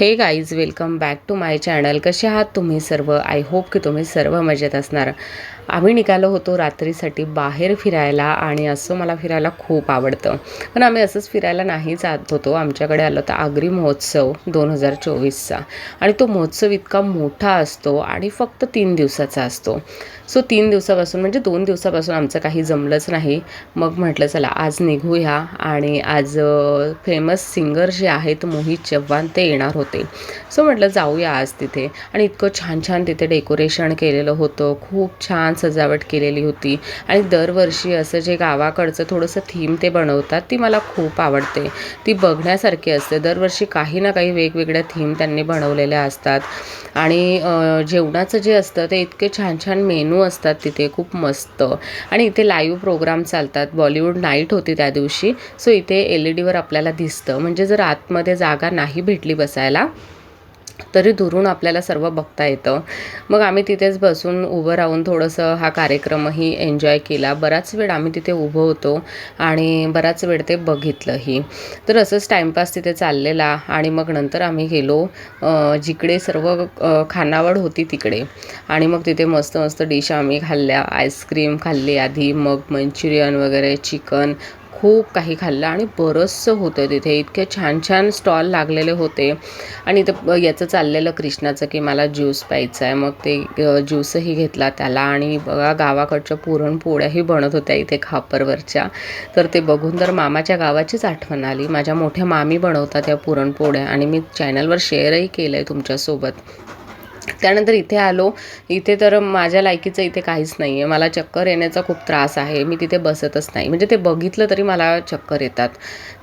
Hey guys welcome back to my channel कसे आहात तुम्ही सर्व? आय होप की तुम्ही सर्व मजेत असणार. आम्ही निघालो होतो रात्रीसाठी बाहेर फिरायला आणि असं मला फिरायला खूप आवडतं. पण आम्ही असंच फिरायला नाही जात होतो. आमच्याकडे आलं तर आगरी महोत्सव दोन हजार चोवीसचा. आणि तो महोत्सव इतका मोठा असतो आणि फक्त तीन दिवसाचा असतो. सो तीन दिवसापासून म्हणजे दोन दिवसापासून आमचं काही जमलंच नाही. मग म्हटलं चला आज निघूया. आणि आज फेमस सिंगर जे आहेत मोहित चव्हाण ते येणार होते. सो म्हटलं जाऊया आज तिथे. आणि इतकं छान छान तिथे डेकोरेशन केलेलं होतं. खूप छान सजावट केलेली होती. आणि दरवर्षी असं जे गावाकडचं थोडंसं थीम ते बनवतात ती मला खूप आवडते. ती बघण्यासारखी असते. दरवर्षी काही ना काही वेगवेगळ्या थीम त्यांनी बनवलेल्या असतात. आणि जेवणाचं जे असतं ते इतके छान छान मेनू असतात तिथे खूप मस्त. आणि इथे लाईव्ह प्रोग्राम चालतात. बॉलिवूड नाईट होती त्या दिवशी. सो इथे एल ई डीवर आपल्याला दिसतं. म्हणजे जर आतमध्ये जागा नाही भेटली बसायला तरी दुरून आपल्याला सर्व बघता येतं. मग आम्ही तिथेच बसून उभं राहून थोडंसं हा कार्यक्रमही एन्जॉय केला. बराच वेळ आम्ही तिथे उभं होतो आणि बराच वेळ ते बघितलंही. तर असंच टाईमपास तिथे चाललेला आणि मग नंतर आम्ही गेलो जिकडे सर्व खानावड खानावळ होती तिकडे. आणि मग तिथे मस्त मस्त डिश आम्ही खाल्ल्या. आईस्क्रीम खाल्ली आधी मग मंचुरियन वगैरे चिकन खूप काही खाल्लं आणि बरंचसं होतं तिथे. इतके छान छान स्टॉल लागलेले होते. आणि इथं याचं चाललेलं कृष्णाचं की मला ज्यूस प्यायचा आहे मग ते ज्यूसही घेतला त्याला आणि बघा गावाकडच्या पुरणपोळ्याही बनत होत्या इथे खापरवरच्या. तर ते बघून तर मामाच्या गावाचीच आठवण आली. माझ्या मोठ्या मामी बनवतात त्या पुरणपोळ्या आणि मी चॅनलवर शेअरही केलं आहे तुमच्यासोबत. त्यानंतर इथे आलो. इथे तर माझ्या लायकीचं इथे काहीच नाही आहे मला चक्कर येण्याचा खूप त्रास आहे. मी तिथे बसतच नाही. म्हणजे ते बघितलं तरी मला चक्कर येतात.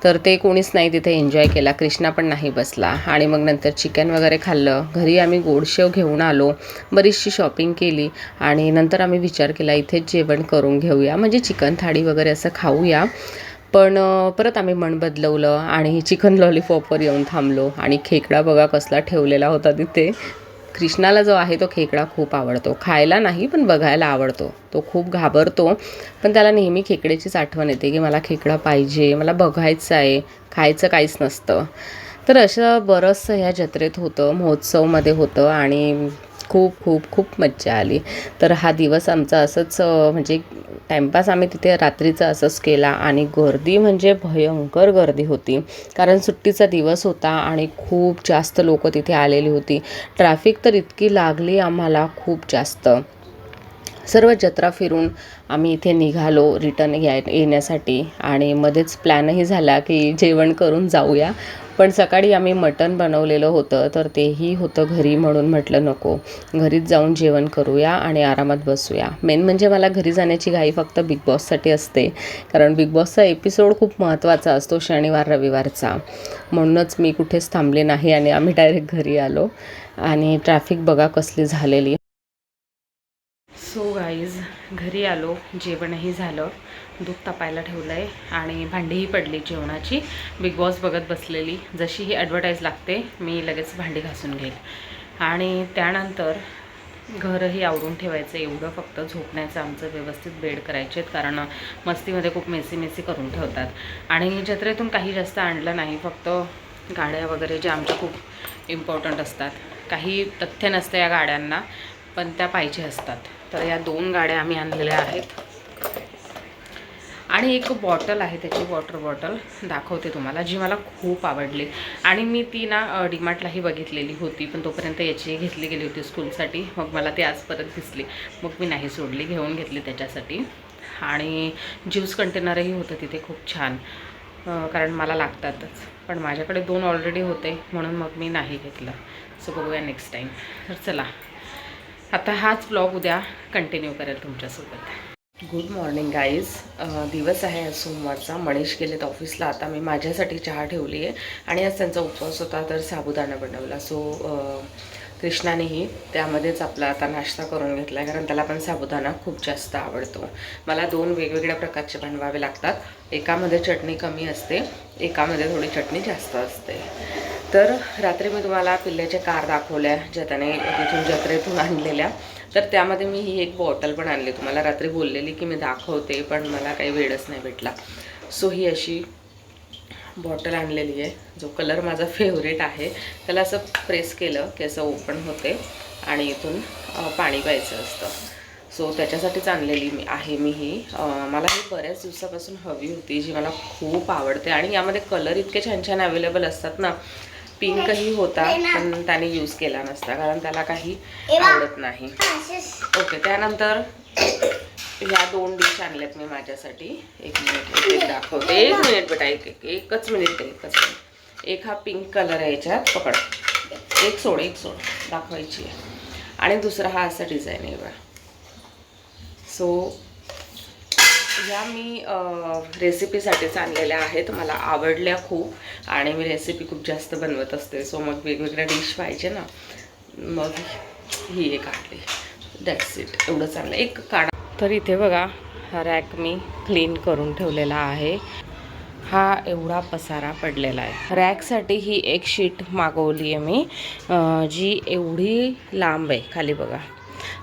तर ते कोणीच नाही तिथे एन्जॉय केला. कृष्णा पण नाही बसला. आणि मग नंतर चिकन वगैरे खाल्लं. घरी आम्ही गोडशेव घेऊन आलो. बरीचशी शॉपिंग केली. आणि नंतर आम्ही विचार केला इथेच जेवण करून घेऊया. म्हणजे चिकन थाळी वगैरे असं खाऊया. पण परत आम्ही मन बदलवलं. आणि चिकन लॉलीपॉपवर येऊन थांबलो. आणि खेकडा बघा कसला ठेवलेला होता तिथे. कृष्णाला जो आहे तो खेकडा खूप आवडतो. खायला नाही पण बघायला आवडतो. तो खूप घाबरतो. पण त्याला नेहमी खेकड्याचीच आठवण येते की मला खेकडा पाहिजे मला बघायचं आहे खायचं काहीच नसतं. तर अशा बरंचसं ह्या जत्रेत होतं महोत्सवमध्ये होतं आणि खूप खूप खूप मज्जा आली. तर हा दिवस आमचा असंच म्हणजे टाईमपास आम्ही तिथे रात्रीचा असंच केला आणि गर्दी म्हणजे भयंकर गर्दी होती. कारण सुट्टीचा दिवस होता आणि खूप जास्त लोक तिथे आलेली होती. ट्रॅफिक तर इतकी लागली आम्हाला खूप जास्त. सर्व जत्रा फिरून आम्ही इथे निघालो रिटर्न याय येण्यासाठी. आणि मध्येच प्लॅनही झाला की जेवण करून जाऊया. पण सकाळी आम्ही मटण बनवलेलं होतं तर तेही होतं घरी म्हणून म्हटलं नको. घरीच जाऊन जेवण करूया आणि आरामात बसूया. मेन म्हणजे मला घरी जाण्याची घाई फक्त बिग बॉससाठी असते. कारण बिग बॉसचा एपिसोड खूप महत्त्वाचा असतो शनिवार रविवारचा. म्हणूनच मी कुठेच थांबले नाही आणि आम्ही डायरेक्ट घरी आलो. आणि ट्रॅफिक बघा कसली झालेली. सो गाईज घरी आलो जेवणही झालं दूध तापायला ठेवलं आहे आणि भांडीही पडली जेवणाची. बिग बॉस बघत बसलेली. जशी ही ॲडव्हर्टाईज लागते मी लगेच भांडी घासून घेईल. आणि त्यानंतर घरही आवरून ठेवायचं एवढं फक्त झोपण्याचं आमचं व्यवस्थित बेड करायचे आहेत कारण मस्तीमध्ये खूप मेसी मेसी करून ठेवतात. आणि जत्रेतून काही जास्त आणलं नाही फक्त गाड्या वगैरे ज्या आमच्या खूप इम्पॉर्टंट असतात. काही तथ्य नसतं या गाड्यांना. पण त्या पाहिजे असतात. तर या दोन गाड्या आम्ही आणलेल्या आहेत. आणि एक बॉटल आहे त्याची वॉटर बॉटल दाखवते तुम्हाला जी मला खूप आवडली. आणि मी ती ना डीमार्टलाही बघितलेली होती पण तोपर्यंत याची घेतली गेली होती स्कूलसाठी. मग मला ती आज परत दिसली. मग मी नाही सोडली घेऊन घेतली त्याच्यासाठी. आणि ज्यूस कंटेनरही होतं तिथे खूप छान. कारण मला लागतातच. पण माझ्याकडे दोन ऑलरेडी होते म्हणून मग मी नाही घेतलं. सो बघूया नेक्स्ट टाईम तर चला आता हाच ब्लॉग उद्या कंटिन्यू करेल तुमच्यासोबत. गुड मॉर्निंग गाईज दिवस आहे आज सोमवारचा. मनीष गेलेत ऑफिसला आता मी माझ्यासाठी चहा ठेवली आहे आणि आज त्यांचा उपवास होता तर साबुदाणा बनवला. सो कृष्णानेही त्यामध्येच आपला आता नाश्ता करून घेतला आहे कारण त्याला पण साबुदाणा खूप जास्त आवडतो. मला दोन वेगवेगळ्या प्रकारचे बनवावे लागतात. एकामध्ये चटणी कमी असते एकामध्ये थोडी चटणी जास्त असते. तर रात्री मी तुम्हाला पिल्ल्याच्या कार दाखवल्या ज्या त्याने तिथून जत्रेतून आणलेल्या. तर त्यामध्ये मी ही एक बॉटल पण आणली. तुम्हाला रात्री बोललेली की मी दाखवते पण मला काही वेळच नाही भेटला. सो ही अशी बॉटल आणलेली आहे. जो कलर माझा फेवरेट आहे. त्याला असं प्रेस केलं की असं ओपन होते आणि इथून पाणी प्यायचं असतं. सो त्याच्यासाठीच आणलेली मी आहे मी ही. मला ही बऱ्याच दिवसापासून हवी होती जी मला खूप आवडते. आणि यामध्ये कलर इतके छान छान अवेलेबल असतात ना. पिंकही होता पण त्याने यूज केला नसता कारण त्याला काही आवडत नाही. ओके त्यानंतर ह्या दोन डिश आणल्यात मी माझ्यासाठी. एक मिनिट एक एक दाखवते. एक मिनिट बेटा एक एक एकच मिनिट एकच मिनिट एक हा पिंक कलर आहे याच्यात. पकड. एक सोड एक सोड. दाखवायची आहे. आणि दुसरा हा असा डिझाईन आहे बघा. सो ह्या मी रेसिपीसाठीच आणलेल्या आहेत. मला आवडल्या खूप. आणि मी रेसिपी खूप जास्त बनवत असते. सो मग वेगवेगळ्या डिश पाहिजे ना. मग ही एक आणली. दॅट्स इट एवढंच आणलं. एक काढा. तर इथे बघा हा रॅक मी क्लीन करून ठेवलेला आहे. हा एवढा पसारा पडलेला आहे. रॅकसाठी ही एक शीट मागवली आहे मी जी एवढी लांब आहे खाली बघा.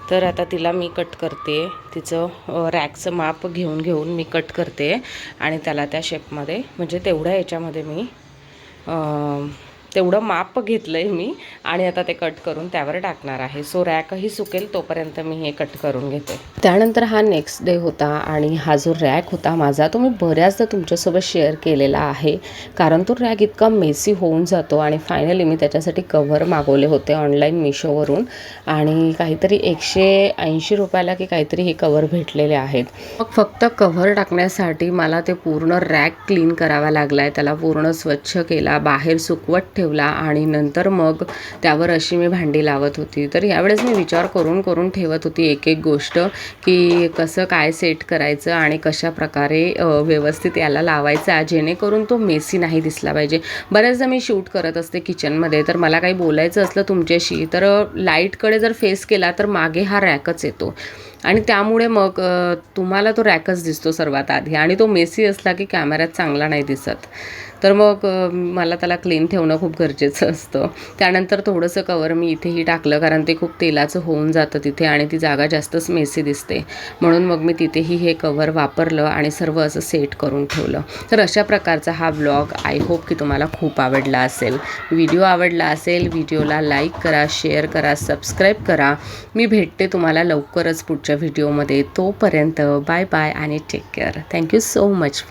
तर आता तिला मी कट करते. तिचं रॅकचं माप घेऊन घेऊन मी कट करते आणि त्याला त्या शेपमध्ये म्हणजे तेवढ्या याच्यामध्ये मी तेवढं माप घेतलं आहे मी आणि आता ते कट करून त्यावर टाकणार आहे. सो रॅकही सुकेल तोपर्यंत मी हे कट करून घेते. त्यानंतर हा नेक्स्ट डे होता आणि हा जो रॅक होता माझा तो मी बऱ्याचदा तुमच्यासोबत शेअर केलेला आहे. कारण तो रॅक इतका मेसी होऊन जातो आणि फायनली मी त्याच्यासाठी कव्हर मागवले होते ऑनलाईन मिशोवरून आणि काहीतरी एकशे ऐंशी रुपयाला की काहीतरी हे कवर भेटलेले आहेत. मग फक्त कव्हर टाकण्यासाठी मला ते पूर्ण रॅक क्लीन करावा लागला आहे त्याला पूर्ण स्वच्छ केला बाहेर सुकवत ठेव ठेवला आणि नंतर मग त्यावर अशी मी भांडी लावत होती. तर यावेळेस मी विचार करून करून ठेवत होती एक एक गोष्ट की कसं काय सेट करायचं आणि कशा प्रकारे व्यवस्थित याला लावायचा जेणेकरून तो मेसी नाही दिसला पाहिजे. बऱ्याचदा मी शूट करत असते किचनमध्ये तर मला काही बोलायचं असलं तुमच्याशी तर लाईटकडे जर फेस केला तर मागे हा रॅकच येतो. आणि त्यामुळे मग तुम्हाला तो रॅकच दिसतो सर्वात आधी आणि तो मेसी असला की कॅमेऱ्यात चांगला नाही दिसत. तर मग मला त्याला क्लीन ठेवणं खूप गरजेचं असतं. त्यानंतर थोडंसं कवर मी इथेही टाकलं कारण ते खूप तेलाचं होऊन जातं तिथे आणि ती जागा जास्तच मेसी दिसते. म्हणून मग मी तिथेही हे कवर वापरलं आणि सर्व असं सेट करून ठेवलं. तर अशा प्रकारचा हा ब्लॉग आय होप की तुम्हाला खूप आवडला असेल. व्हिडिओ आवडला असेल व्हिडिओला लाईक करा शेअर करा सबस्क्राईब करा. मी भेटते तुम्हाला लवकरच पुढच्या पुढच्या व्हिडिओमध्ये तोपर्यंत बाय बाय आणि take care thank you so much